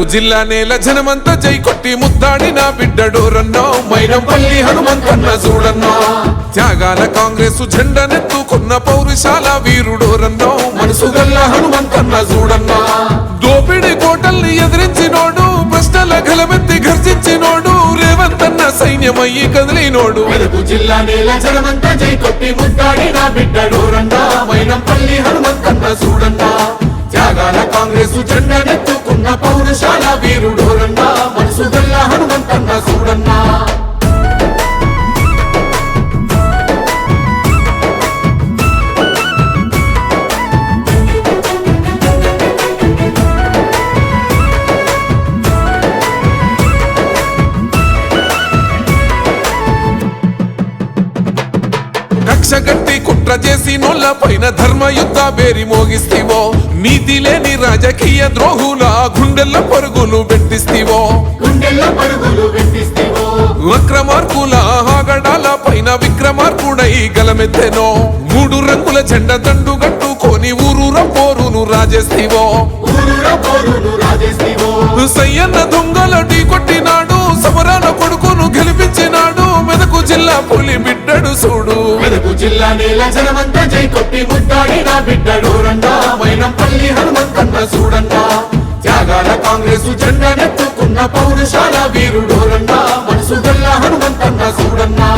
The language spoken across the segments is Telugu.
నాకు జిల్లా నేల జనమంతా జై కొట్టి ముద్దాడి నా బిడ్డడు రన్నో. మైనంపల్లి హనుమంతన్న చూడన్నో. త్యాగాల కాంగ్రెస్ జెండనెత్తుకున్న పౌరుషాల వీరుడు రన్నో. మనసు గల్ల హనుమంతన్న చూడన్నో. దోపిడి కోటల్ని ఎదిరించినోడు ప్రశ్నల గలమెత్తి గర్జించినోడు రేవంతన్న సైన్యమయ్యి కదిలినోడు. జిల్లా నేల జనమంతా జై కొట్టి ముద్దాడి నా బిడ్డడు రండా మైనంపల్లి హనుమంతన్న చూడన్నా. త్యాగాల కాంగ్రెస్ జెండనెత్తుకున్న పౌరుషాల వీరుడు మనసు హనుమంతన్న చూడన్నా కుట్ర చేసి నొల్ల పైన ధర్మ యుద్ధ బేరి మోగిస్తీవో. నీతి లేని రాజకీయ ద్రోహుల గుండెల్ల పరుగులు పెట్టిస్తీవో. వక్రమార్కుల ఆగడాల పైన విక్రమార్కుడై గలమెత్తెనో. మూడు రంగుల జెండ దండు గట్టుకొని ఊరూర పోరును రాజేస్తీవో. ఊరూర పోరును రాజేస్తేవో. సయ్యన్న దొంగల ఢీ కొట్టినాడు. సమరాన కొడుకును గెలిపించినాడు. మెదకు జిల్లా పులి బిడ్డడు చూడు మెదకు జిల్లా నేల జనమంతా జై కొట్టి ముద్దాడి నా బిడ్డడు రండా మైనంపల్లి హనుమంతన్న చూడండా త్యాగాల కాంగ్రెస్ జెండనెత్తుకున్న పౌరుషాల వీరుడు రండా మనసు గల్లా హనుమంతన్న చూడన్నా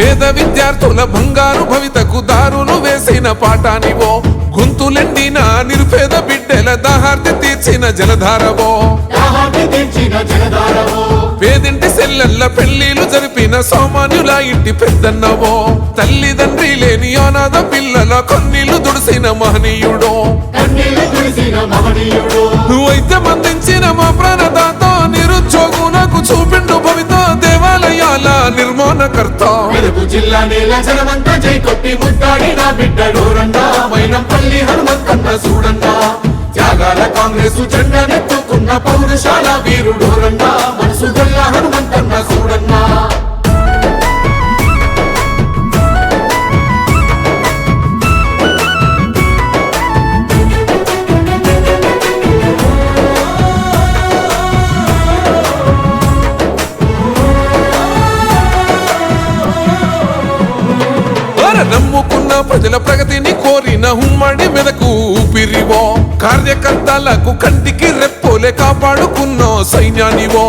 పేద విద్యార్థుల బంగారు భవితకు దారులు వేసిన పాఠానివో. గొంతులెండిన నిరుపేద బిడ్డల దాహార్తి తీర్చిన జలధారవో. పేదింటి సెల్లెల్ల పెళ్ళిలు జరిపిన సామాన్యుల ఇంటి పెద్దన్నవో. తల్లిదండ్రి లేని అనాథ పిల్లల కొన్నిలు దుడిసిన మహనీయుడో. నువ్వైతే మందించిన మా ప్రాణదాత భవిత దేవాలయాల నిర్మాణకర్త. మెదకు జిల్లా నేల జనమంతా జై కొట్టి ముద్దాడి నా బిడ్డడు రండా మైనంపల్లి హనుమంతన్న చూడండా త్యాగాల కాంగ్రెస్ జెండనెత్తుకున్న పౌరుషాల వీరుడు రండా మనసు గల్ల హనుమంతన్న చూడన్నా ఉమ్మడి మెదకు ఊపిరివో కార్యకర్తలకు కంటికి రెప్పోలే కాపాడుకున్న సైన్యానివో.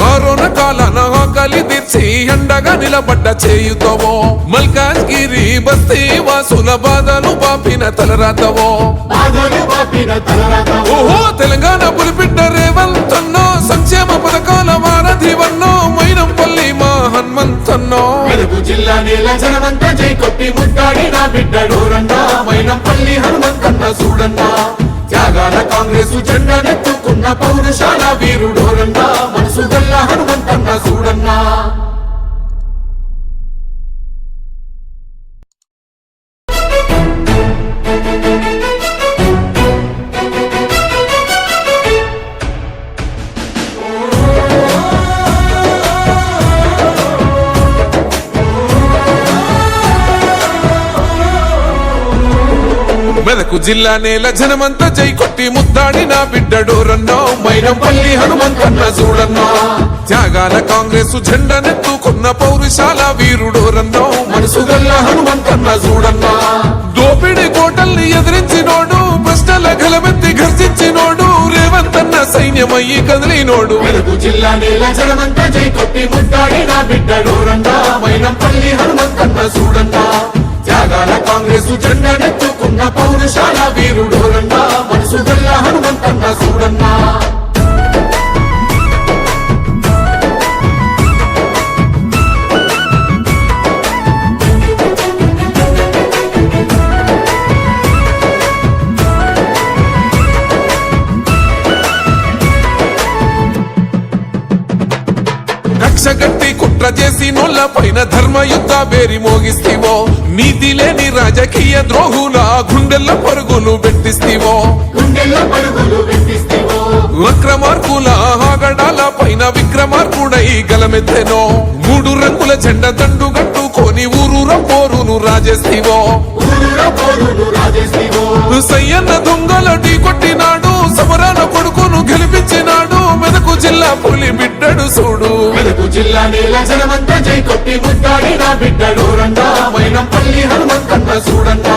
కరోనా కాలాన ఆకలి తీర్చి ఎండగా నిలబడ్డ చేయుతవో. మల్కాజ్గిరి బస్తీ వాసుల బాధలు పాపిన తలరాతవో. ఓహో తెలంగాణ పులిపిడ్డ హనుమంతన్నో జిల్లా నేల జనమంతా జై కొట్టి ముట్టాడి నా బిడ్డ రండా. మైనంపల్లి హనుమంతన్న చూడన్నా త్యాగాల కాంగ్రెస్ జెండనెత్తుకున్న పౌరుషాల వీరుడు రండా. మనసు గల్ల హనుమంతన్న చూడన్నా జిల్లా నేల జనమంతా జై కొట్టి ముద్దాడి నా బిడ్డడు రన్నో. మైనంపల్లి హనుమంతన్న చూడన్నో. త్యాగాల కాంగ్రెస్ జెండనెత్తుకున్న పౌరుషాల వీరుడోరన్నో మనసు గల్ల హనుమంతన్న చూడన్నా. దోపిడి కోటల్ని ఎదిరించినోడు ప్రశ్నల గలమెత్తి ఘర్షించినోడు రేవంత్ అన్న సైన్యమయ్యి కదిలినోడు. మెదకు జిల్లా నేల జనమంతా జై కొట్టి ముద్దాడి నా బిడ్డడు రండా మైనంపల్లి హనుమంతన్న చూడండా త్యాగాల కాంగ్రెస్ జెండనెత్తుకున్న పౌరుషాల వీరుడు రండా మనసు గల్ల హనుమంతన్న చూడన్నా కక్షగట్టి కుట్ర చేసి నొల్ల పైన ధర్మ యుద్ధ బేరి మోగిస్తీవో. నీతి లేని రాజకీయ ద్రోహుల గుండెల్ల పరుగులు పెట్టిస్తీవో. వక్రమార్కుల ఆగడాల పైన విక్రమార్కుడై గలమెత్తెనో. మూడు రంగుల జెండ దండు గట్టుకొని ఊరూర పోరును రాజేస్తీవో. రాజేస్తేవో సయ్యన్న దొంగల ఢీ కొట్టినాడు సమరాన కొడుకును గెలిపించినాడు. మెదకు జిల్లా పులి బిడ్డడు చూడు మెదకు జిల్లా నేల జనమంతా జై కొట్టి ముద్దాడి నా బిడ్డడు రండా మైనంపల్లి హనుమంతన్న చూడండా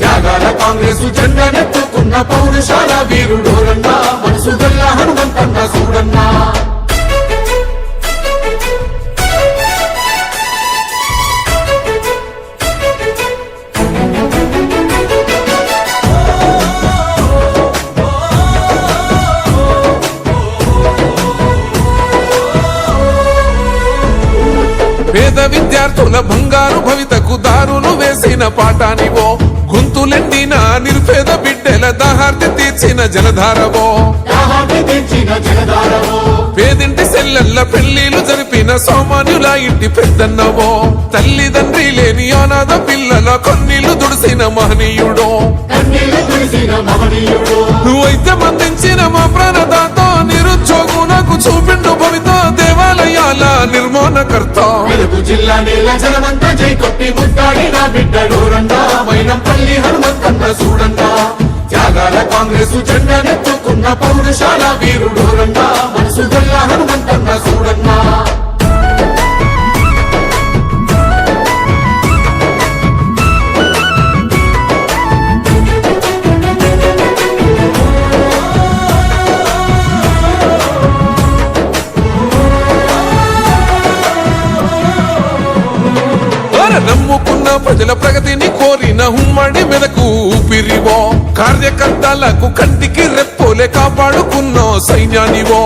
త్యాగాల కాంగ్రెస్ జెండా నెత్తుకున్న పౌరుషాల వీరుడు రండా మనసు గల్ల హనుమంతన్న చూడన్నా దారులు వేసిన పాఠానివో గొంతులెండిన నిరుపేద బిడ్డల దాహార్తి తీర్చిన జలధారవో. పేదింటి సెల్లెల్ల పెళ్ళిలు జరిపిన సామాన్యుల ఇంటి పెద్దన్నవో. తల్లిదండ్రి లేని అనాథ పిల్లల కొన్నిలు దుడిసిన మహనీయుడో. నువ్వైతే మందించిన మా ప్రాణదాత నిరుద్యోగులకు చూపిండు భవిత దేవాలయాల నిర్మాణకర్త. మెదకు జిల్లా నేల జనమంతా జై కొట్టి ముద్దాడి నా బిడ్డ డోరండా మైనంపల్లి హనుమంతన్న చూడండా త్యాగాల కాంగ్రెస్ జెండా నెత్తుకున్న పౌరుషాల వీరుడు రండా. మనసు గల్ల హనుమంతన్న చూడండి ప్రజల ప్రగతిని కోరిన ఉమ్మడి మెదకు ఊపిరివో. కార్యకర్తలకు కంటికి రెప్పోలే కాపాడుకున్న సైన్యానివో.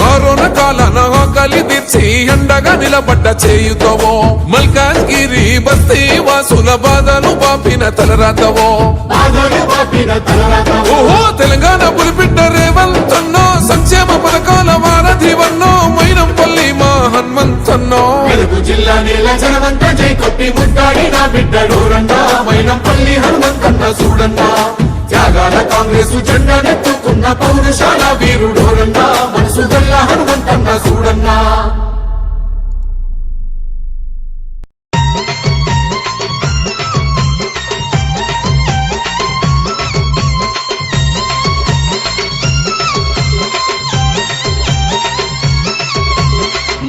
కరోనా కాలాన ఆకలి తీర్చి ఎండగా నిలబడ్డ చేయుతవో. మల్కాజ్గిరి బస్తీ వాసుల బాధలు పాపిన తలరాతవో. ఓహో తెలంగాణ పులిపిట్ట రేవంతన్నో సంక్షేమ పథకాల వారధివన్నో మైనంపల్లి మా హనుమంతన్నో మెదకు జిల్లా నేల జనమంతా జై కొట్టి ముట్టాడి నా బిడ్డ రండా. మైనంపల్లి హనుమంతన్న చూడన్నా త్యాగాల కాంగ్రెస్ జెండా నెత్తుకున్న పౌరుషాల వీరుడు రండా. మనసు గల్ల హనుమంతన్న చూడన్నా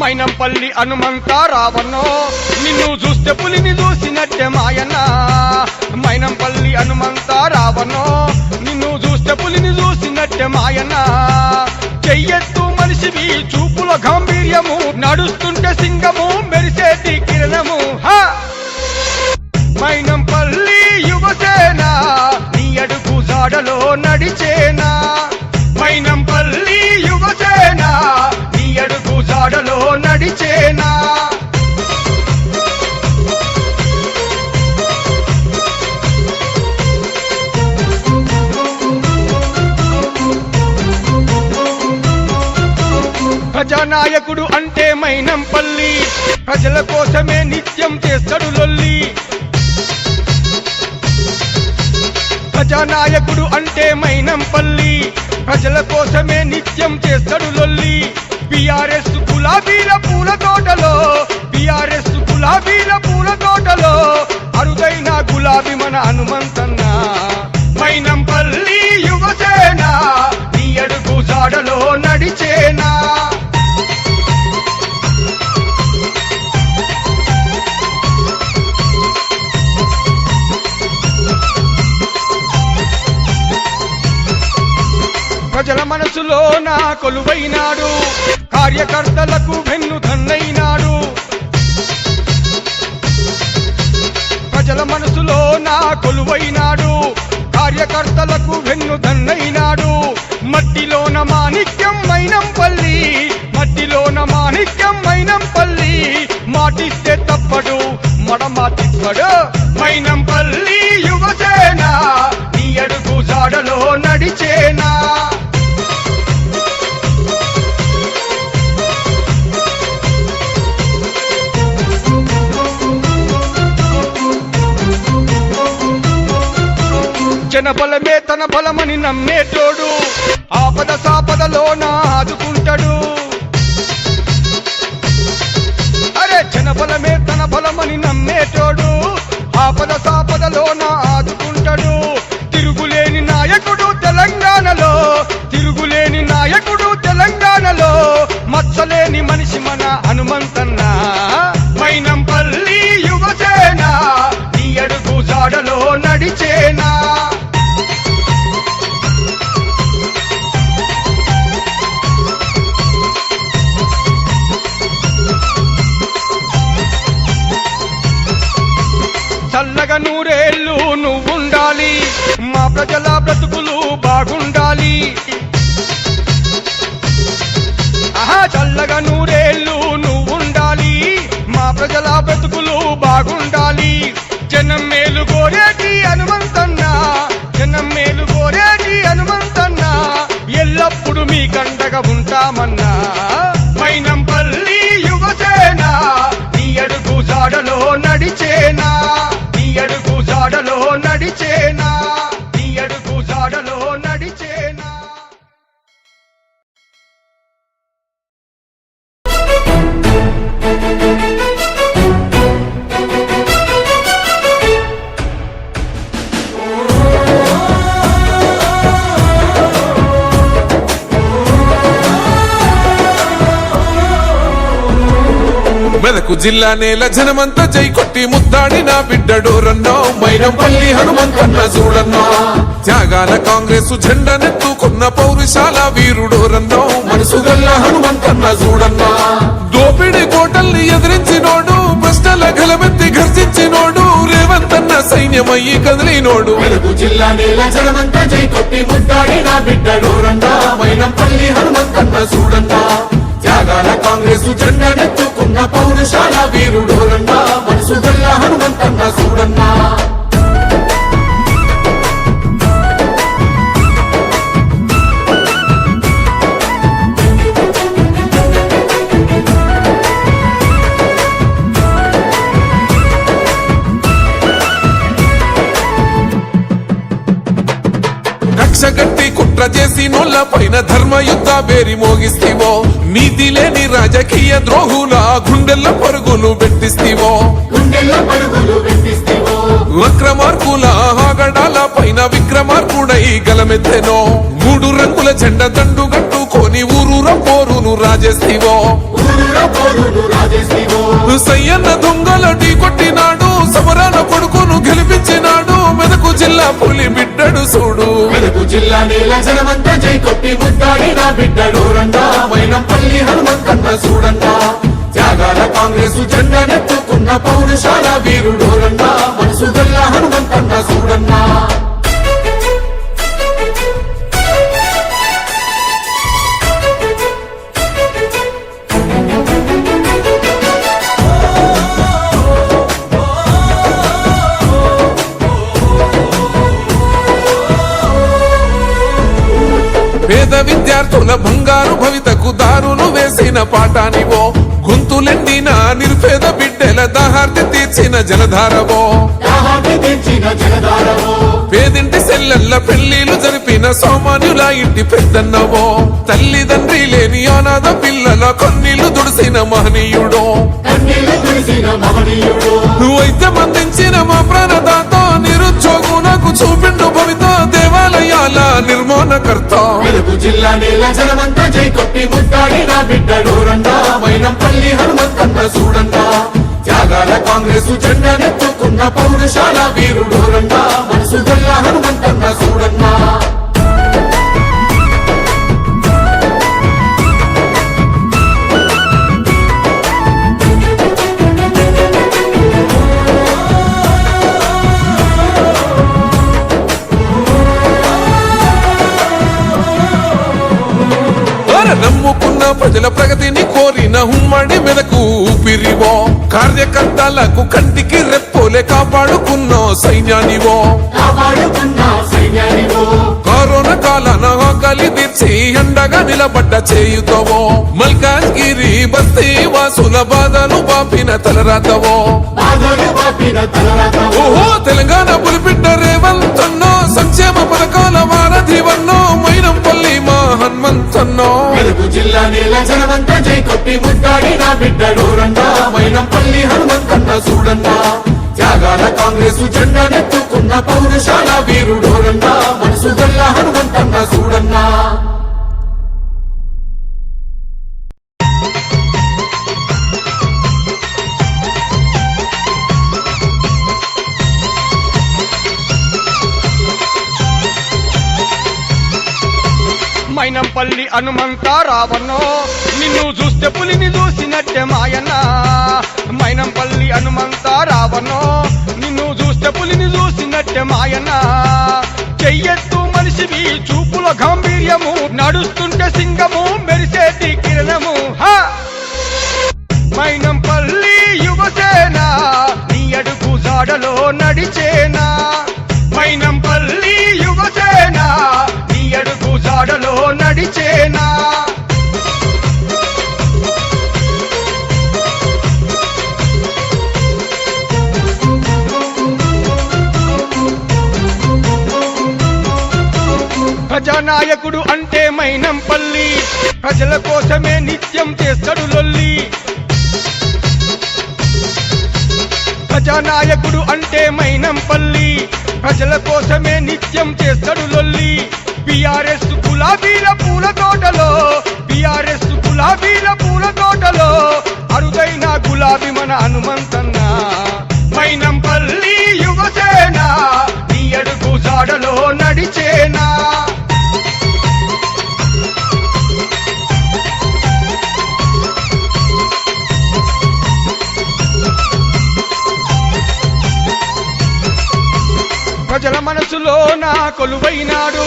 మైనంపల్లి హనుమంత రావణో. నిన్ను చూస్తే పులిని చూసినట్టే మాయన్న మైనంపల్లి హనుమంత రావణో. నిన్ను చూస్తే పులిని చూసినట్టే మాయన్న చెయ్యెత్తు మనిషివి చూపుల గాంభీర్యము. నడుస్తుంటే సింగము మెరిసేటి కిరణము. హా! మైనంపల్లి యువసేన నీ అడుగు జాడలో నడిచే ప్రజానాయకుడు అంటే మైనంపల్లి ప్రజల కోసమే నిత్యం చేస్తాడు లొల్లి. ప్రజానాయకుడు అంటే మైనంపల్లి ప్రజల కోసమే నిత్యం చేస్తాడు లొల్లి. బిఆర్ఎస్ గులాబీల పూల తోటలో బిఆర్ఎస్ గులాబీల పూల తోటలో అరుదైన గులాబీ మన హనుమంతన్న. మైనంపల్లి యువసేన నీ అడుగు జాడలో నడిచే ప్రజల మనసులో నా కొలువైనాడు. కార్యకర్తలకు వెన్ను దన్నైనాడు ప్రజల మనసులో నా కొలువైనాడు. కార్యకర్తలకు వెన్ను దన్నైనాడు మట్టిలోన మాణిక్యం మైనంపల్లి మట్టిలోన మాణిక్యం మైనంపల్లి మాటిస్తే తప్పడు మడమ మైనంపల్లి యువసేన నీ అడుగు జాడలో నడిచేనా? తన బలమే తన బలమని నమ్మేటోడు. కండగా ఉంటామన్నా? మైనంపల్లి యువసేన నీ అడుగు జాడలో నడిచేనా? నీ అడుగు జాడలో నడిచే మెదకు జిల్లా నేల జనమంతా జై కొట్టి ముద్దాడి నా బిడ్డడు రన్నో. మైనంపల్లి హనుమంతన్న చూడన్నో త్యాగాల కాంగ్రెస్ జెండనెత్తుకున్న పౌరుషాల వీరుడు రన్నో. మనసు గల్ల హనుమంతన్న చూడన్నో దోపిడి కోటల్ని ఎదిరించినోడు ప్రశ్నల గలమెత్తి గర్జించినోడు రేవంతన్న సైన్యమయ్యి కదిలినోడు. మెదకు జిల్లా నేల జనమంతా జై కొట్టి ముద్దాడి నా బిడ్డడు రన్నో. మైనంపల్లి హనుమంతన్న చూడండా త్యాగాల కాంగ్రెస్ జెండనెత్తుకున్న పౌరుషాల వీరుడు రండా మనసు గల్ల హనుమంతన్న చూడన్నా కుట్ర చేసి నోళ్ళ పైన ధర్మ యుద్ధ బేరి మోగిస్తేవో. నీతి లేని రాజకీయ ద్రోహుల గుండెల్ల పరుగులు పెట్టిస్తీవో. గుండెల్లో పరుగులు వెతిస్తేవో వక్రమార్కుల ఆగడాల పైన విక్రమార్కుడై గలమెత్తెనో. మూడు రంగుల జెండ దండు గట్టుకొని ఊరూర పోరును రాజేస్తేవో. సయ్యన్న దొంగల ఢీ కొట్టినాడు సమరాల కొడుకును గెలిపించినాడు. మెదకు జిల్లా పులి బిడ్డడు చూడు మెదకు జిల్లా నేల జనమంతా జై కొట్టి ముద్దాడి నా బిడ్డడు రండా. మైనంపల్లి హనుమంతన్న చూడండా త్యాగాల కాంగ్రెస్ జెండనెత్తుకున్న పౌరుషాల వీరుడు రండా. మనసు గల్ల హనుమంతన్న చూడన్నా విద్యార్థుల బంగారు భవితకు దారులు వేసిన పాఠానివో గొంతులెండిన నిరుపేద బిడ్డల దాహార్తి తీర్చిన జలధారవో. పేదింటి సెల్లెల్ల పెళ్ళిలు జరిపిన సామాన్యుల ఇంటి పెద్దన్నవో. తల్లిదండ్రి లేని అనాథ పిల్లల కొన్నిళ్ళు దుడిసిన మహనీయుడో. కన్నీళ్ళు కురిసిన మహనీయుడు వైద్యం అందించిన మా ప్రాణ నిర్మాణకర్త. మెరుపు జిల్లా నేల జనమంతా జై కొట్టి ముద్దాడి నా బిడ్డడు రండా మైనంపల్లి హనుమంతన్న చూడండా త్యాగాల కాంగ్రెస్ జెండనెత్తుకున్న పౌరుషాల వీరుడు రండా మనసు గల్ల హనుమంతన్న చూడన్నా అర నమ్ముకున్న ప్రజల ప్రగతిని కోరిన ఉమ్మడి మెదకు ఊపిరివో. కార్యకర్తలకు కంటికి రెప్పోలే కాపాడుకున్న సైన్యానివో. కరోనా కాలాన ఆకలి తీర్చి అండగా నిలబడ్డ చేయుతవో. మల్కాజ్గిరి బస్తీ వాసుల బాధలు పాపిన తలరాతవో. ఓహో తెలంగాణ పులిపిడ్డ రేవంతన్నో నేల జనమంతా జై కొట్టి ముట్టాడి నా బిడ్డడోరన్నా మైనంపల్లి హనుమంతన్న చూడన్నా త్యాగాల కాంగ్రెస్ జెండా జెండానెత్తుకున్న పౌరుషాల వీరుడోరన్నా మనసు హనుమంత రావణో. నిన్ను చూస్తే పులిని చూసినట్టే మాయన్న. మైనంపల్లి హనుమంత రావణో. నిన్ను చూస్తే పులిని చూసినట్టే మాయన్న. చెయ్యెత్తు మనిషివి చూపుల గాంభీర్యము. నడుస్తుంటే సింగము మెరిసేటి కిరణము. మైనంపల్లి యువసేన నీ అడుగు జాడలో నడిచేనా? అంటే ప్రజల కోసమే నిత్యం చేస్తాడు లొల్లి. బిఆర్ఎస్ గులాబీల పూల తోటలో బిఆర్ఎస్ గులాబీల పూల తోటలో అరుదైన గులాబీ మన హనుమంత కన్నా కొలువైనాడు.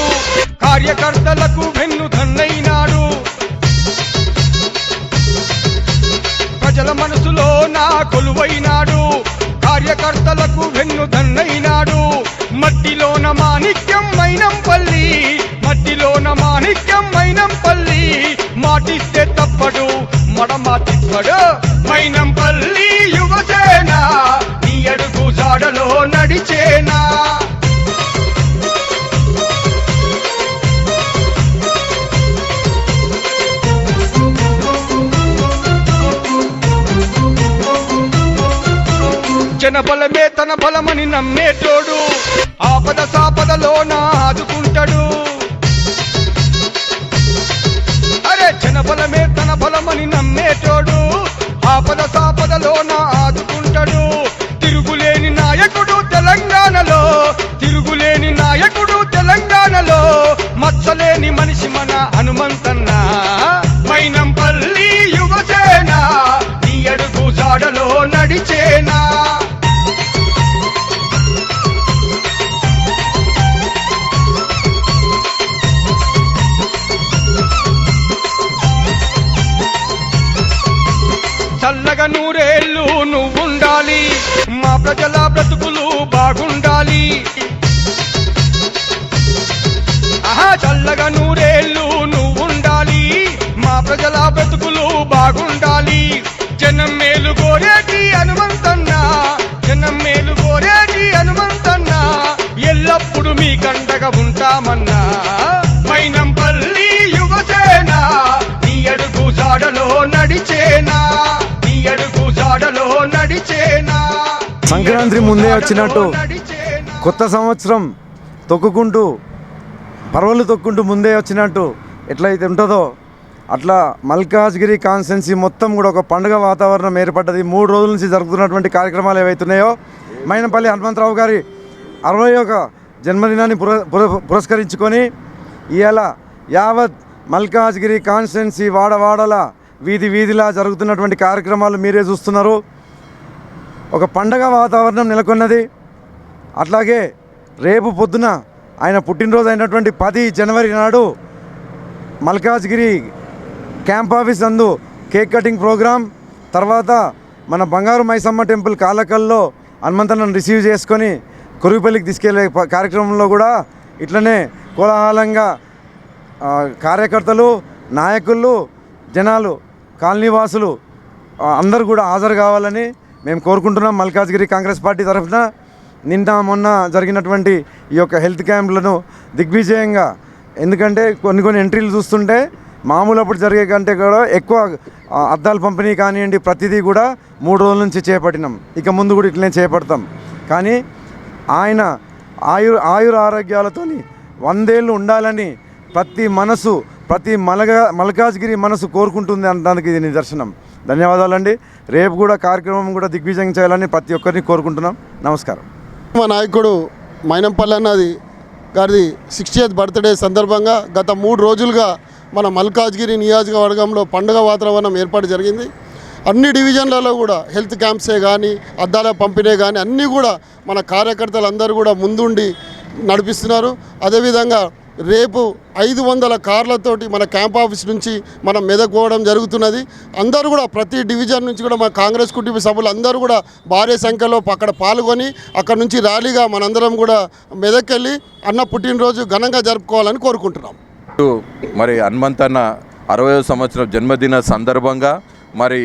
కార్యకర్తలకు వెన్ను తన్నైనాడు ప్రజల మనసులో నా కొలువైనాడు. కార్యకర్తలకు వెన్ను దన్నైనాడు మట్టిలోన మాణిక్యం మైనంపల్లి మట్టిలోన మాణిక్యం మైనంపల్లి మాటిస్తే తప్పడు మడమాటిప్పడు మైనంపల్లి జనబలమే తన బలమని నమ్మేటోడు. ఆపద సాపదలోన ఆదుకుంటాడు అరే జనబలమే తన బలమని నమ్మేటోడు. ఆపద సాపదలోన ఆదుకుంటాడు తిరుగులేని నాయకుడు తెలంగాణలో తిరుగులేని నాయకుడు తెలంగాణలో. మచ్చలేని మనిషి మన హనుమంతన్న. మైనంపల్లి యువసేన నీ అడుగు జాడలో నడిచే నూరేళ్ళు నువ్వుండాలి మా ప్రజల బ్రతుకులు బాగుండాలి. ఆహా చల్లగా నూరేళ్ళు నువ్వుండాలి మా ప్రజల బ్రతుకులు బాగుండాలి. జనం మేలు కోరేటి హనుమంతన్న. జనం మేలు కోరేటి హనుమంతన్న. ఎల్లప్పుడు మీ కండగా ఉంటామన్నా. సంక్రాంతి ముందే వచ్చినట్టు కొత్త సంవత్సరం తొక్కుకుంటూ పర్వలు తొక్కుంటూ ముందే వచ్చినట్టు ఎట్లయితే ఉంటుందో అట్లా మల్కాజ్గిరి కాన్స్టెన్సీ మొత్తం కూడా ఒక పండుగ వాతావరణం ఏర్పడ్డది. మూడు రోజుల నుంచి జరుగుతున్నటువంటి కార్యక్రమాలు ఏవైతున్నాయో మైనపల్లి హనుమంతరావు గారి అరవై ఒక జన్మదినాన్ని పుర పుర- పురస్కరించుకొని ఇవాళ యావత్ మల్కాజ్గిరి కాన్స్టెన్సీ వాడవాడల వీధి వీధిలా జరుగుతున్నటువంటి కార్యక్రమాలు మీరే చూస్తున్నారు. ఒక పండగ వాతావరణం నెలకొన్నది. అట్లాగే రేపు పొద్దున ఆయన పుట్టినరోజు అయినటువంటి పది జనవరి నాడు మల్కాజ్గిరి క్యాంప్ ఆఫీస్ అందు కేక్ కటింగ్ ప్రోగ్రాం తర్వాత మన బంగారు మైసమ్మ టెంపుల్ కాలకల్లో హనుమంతన్నను రిసీవ్ చేసుకొని కురుగుపల్లికి తీసుకెళ్ళే కార్యక్రమంలో కూడా ఇట్లనే కోలాహలంగా కార్యకర్తలు నాయకులు జనాలు కాలనీవాసులు అందరూ కూడా హాజరు కావాలని మేము కోరుకుంటున్నాం మల్కాజ్గిరి కాంగ్రెస్ పార్టీ తరఫున నిన్న మొన్న జరిగినటువంటి ఈ యొక్క హెల్త్ క్యాంపులను దిగ్విజయంగా. ఎందుకంటే కొన్ని కొన్ని ఎంట్రీలు చూస్తుంటే మామూలు అప్పుడు జరిగే కంటే కూడా ఎక్కువ అద్దాలు అద్దాల పంపిణీ కానివ్వండి ప్రతిదీ కూడా మూడు రోజుల నుంచి చేపట్టినాం. ఇక ముందు కూడా ఇట్లనే చేపడతాం. కానీ ఆయన ఆయుర్ ఆయుర ఆరోగ్యాలతోని వందేళ్ళు ఉండాలని ప్రతి మనసు ప్రతి మలగా మల్కాజ్గిరి మనసు కోరుకుంటుంది అనడానికి ఇది నిదర్శనం. ధన్యవాదాలండి. రేపు కూడా కార్యక్రమం కూడా దిగ్విజయం చేయాలని ప్రతి ఒక్కరిని కోరుకుంటున్నాం. నమస్కారం. మా నాయకుడు మైనంపల్లి అన్నది గారిది సిక్స్టీ ఎయిత్ బర్త్డే సందర్భంగా గత మూడు రోజులుగా మన మల్కాజ్గిరి నియోజకవర్గంలో పండుగ వాతావరణం ఏర్పాటు జరిగింది. అన్ని డివిజన్లలో కూడా హెల్త్ క్యాంప్సే కానీ అద్దాల పంపిణీ కానీ అన్నీ కూడా మన కార్యకర్తలు అందరూ కూడా ముందుండి నడిపిస్తున్నారు. అదేవిధంగా రేపు ఐదు వందల కార్లతోటి మన క్యాంప్ ఆఫీస్ నుంచి మనం మెదక్ పోవడం జరుగుతున్నది. అందరూ కూడా ప్రతి డివిజన్ నుంచి కూడా మన కాంగ్రెస్ కుటుంబ సభ్యులు అందరూ కూడా భారీ సంఖ్యలో అక్కడ పాల్గొని అక్కడ నుంచి ర్యాలీగా మనందరం కూడా మెదక్ వెళ్ళి అన్న పుట్టినరోజు ఘనంగా జరుపుకోవాలని కోరుకుంటున్నాం. మరి హనుమంతన్న అరవై సంవత్సరం జన్మదిన సందర్భంగా మరి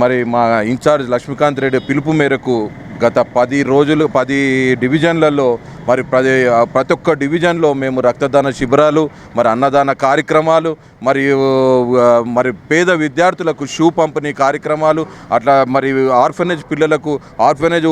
మరి మా ఇన్ఛార్జ్ లక్ష్మీకాంత్ రెడ్డి పిలుపు మేరకు గత పది రోజులు పది డివిజన్లలో మరి ప్రతి ప్రతి ఒక్క డివిజన్లో మేము రక్తదాన శిబిరాలు మరి అన్నదాన కార్యక్రమాలు మరియు మరి పేద విద్యార్థులకు షూ పంపిణీ కార్యక్రమాలు అట్లా మరి ఆర్ఫనేజ్ పిల్లలకు ఆర్ఫనేజ్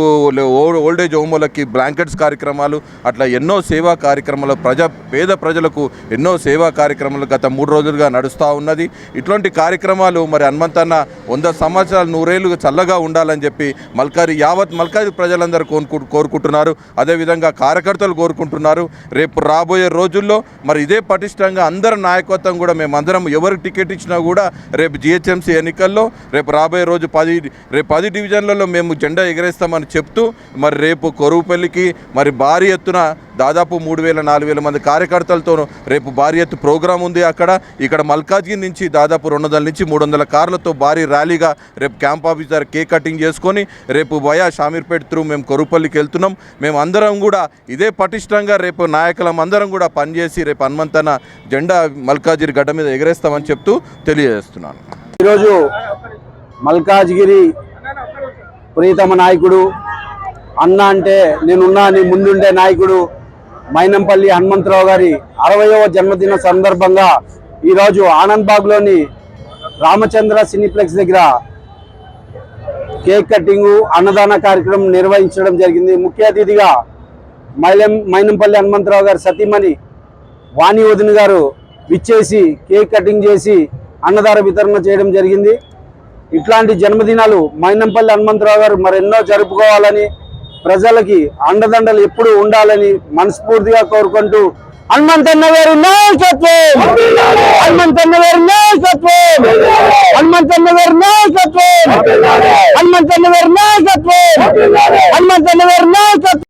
ఓల్డేజ్ హోములకి బ్లాంకెట్స్ కార్యక్రమాలు అట్లా ఎన్నో సేవా కార్యక్రమాలు ప్రజా పేద ప్రజలకు ఎన్నో సేవా కార్యక్రమాలు గత మూడు రోజులుగా నడుస్తూ ఉన్నది. ఇటువంటి కార్యక్రమాలు మరి హనుమంతన్న వంద సంవత్సరాలు నూరేళ్ళు చల్లగా ఉండాలని చెప్పి మల్కారి యావత్ మల్కారి ప్రజలందరూ కోరుకు కోరుకుంటున్నారు. అదేవిధంగా కార్యకర్తలు కోరుకుంటున్నారు. రేపు రాబోయే రోజుల్లో మరి ఇదే పటిష్టంగా అందరి నాయకత్వం కూడా మేమందరం ఎవరికి టికెట్ ఇచ్చినా కూడా రేపు జిహెచ్ఎంసీ ఎన్నికల్లో రేపు రాబోయే రోజు పది రేపు పది డివిజన్లలో మేము జెండా ఎగరేస్తామని చెప్తూ మరి రేపు కొరువుపల్లికి మరి భారీ ఎత్తున దాదాపు మూడు వేల నాలుగు వేల మంది కార్యకర్తలతో రేపు భారీ ఎత్తు ప్రోగ్రాం ఉంది అక్కడ. ఇక్కడ మల్కాజ్గిరి నుంచి దాదాపు రెండు వందల నుంచి మూడు వందల కార్లతో భారీ ర్యాలీగా రేపు క్యాంప్ ఆఫీసర్ కేక్ కటింగ్ చేసుకొని రేపు వయా షామీర్పేట త్రూ మేము కొరుపల్లికి వెళ్తున్నాం. మేము అందరం కూడా ఇదే పటిష్టంగా రేపు నాయకులం అందరం కూడా పనిచేసి రేపు హనుమంతన జెండా మల్కాజ్గిరి గడ్డ మీద ఎగరేస్తామని చెప్తూ తెలియజేస్తున్నాను. ఈరోజు మల్కాజ్గిరి ప్రీతమ నాయకుడు అన్న అంటే నేనున్నా నీ ముందుండే నాయకుడు మైనంపల్లి హనుమంతరావు గారి అరవయవ జన్మదిన సందర్భంగా ఈరోజు ఆనంద్బాగ్లోని రామచంద్ర సినీప్లెక్స్ దగ్గర కేక్ కటింగ్ అన్నదాన కార్యక్రమం నిర్వహించడం జరిగింది. ముఖ్య అతిథిగా మైలం మైనంపల్లి హనుమంతరావు గారి సతీమణి వాణి వదిన గారు విచ్చేసి కేక్ కటింగ్ చేసి అన్నదాన వితరణ చేయడం జరిగింది. ఇట్లాంటి జన్మదినాలు మైనంపల్లి హనుమంతరావు గారు మరెన్నో జరుపుకోవాలని ప్రజలకి అండదండలు ఎప్పుడు ఉండాలని మనస్ఫూర్తిగా కోరుకుంటూ హనుమంతన్న గారి నాయకత్వం! హనుమంతన్న గారి నాయకత్వం! హనుమంతన్న గారి నాయకత్వం! హనుమంతన్న గారి నాయకత్వం! హనుమంతన్న గారి నాయకత్వం!